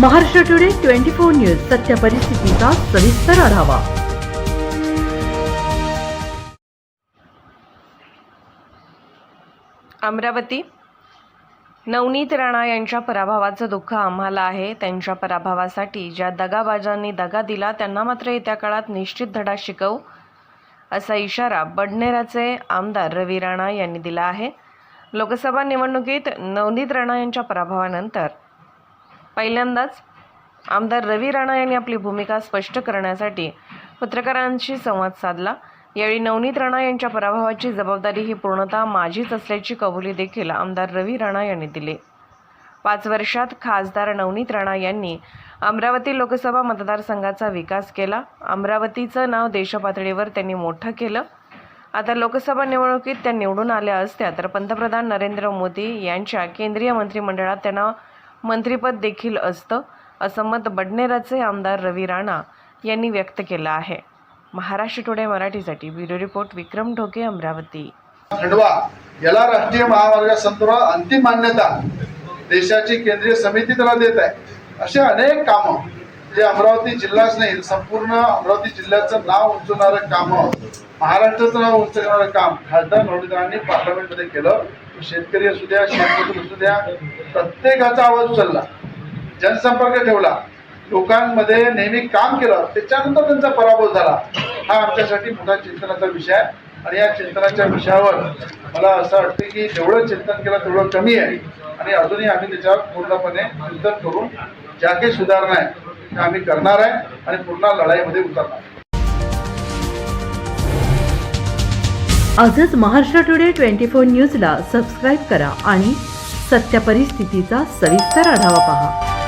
Maharashtra today twenty four news सत्य परिस्थितीचा सविस्तर आढावा. अमरावती. नवनीत राणा यांच्या पराभवाचं दुःख आम्हाला आहे. त्यांच्या पराभवासाठी ज्या दगाबाजांनी दगा दिला त्यांना मात्र येत्या काळात निश्चित धडा शिकवू असा इशारा बडनेराचे आमदार रवी राणा यांनी दिला आहे. लोकसभा निवडणुकीत नवनीत राणा यांच्या पराभवानंतर पहिल्यांदाच आमदार रवी राणा यांनी आपली भूमिका स्पष्ट करण्यासाठी पत्रकारांशी संवाद साधला. यावेळी नवनीत राणा यांच्या पराभवाची जबाबदारी ही पूर्णतः माझीच असल्याची कबुली देखील आमदार रवी राणा यांनी दिली. पाच वर्षात खासदार नवनीत राणा यांनी अमरावती लोकसभा मतदारसंघाचा विकास केला. अमरावतीचं नाव देशपातळीवर त्यांनी मोठं केलं. आता लोकसभा निवडणुकीत त्या निवडून आल्या असत्या तर पंतप्रधान नरेंद्र मोदी यांच्या केंद्रीय मंत्रिमंडळात त्यांना मंत्रिपद देखील असतं असं मत बडनेराचे आमदार रवी राणा यांनी व्यक्त केलं आहे. महाराष्ट्र टुडे मराठीसाठी ब्युरो रिपोर्ट विक्रम ढोके अमरावती. खंडवा याला राष्ट्रीय महामार्गासंदर्भात अंतिम मान्यता देशाची केंद्रीय समिती त्याला देत आहे. असे अनेक कामं जे अमरावती जिल्हाच नाही संपूर्ण अमरावती जिल्ह्याचं नाव उंचवणारं कामं महाराष्ट्राचं नाव उंचवणारं काम खासदार नवनीतरांनी पार्लमेंटमध्ये केलं. शेतकरी असू द्या शेतमजूर असू द्या प्रत्येकाचा आवाज उचलला जनसंपर्क ठेवला लोकांमध्ये नेहमी काम केलं त्याच्यानंतर त्यांचा पराभव झाला. हा आमच्यासाठी मोठा चिंतनाचा विषय आहे. आणि या चिंतनाच्या विषयावर मला असं वाटतं की जेवढं चिंतन केलं तेवढं कमी आहे. आणि अजूनही आम्ही त्याच्यावर पूर्णपणे चिंतन करून ज्या काही सुधारणा आहे. त्या आम्ही करणार आहे आणि पूर्ण लढाईमध्ये उतरणार आजच महाराष्ट्र टुडे ट्वेंटी फोर न्यूजला सबस्क्राईब करा आणि सत्य परिस्थितीचा सविस्तर आढावा पहा.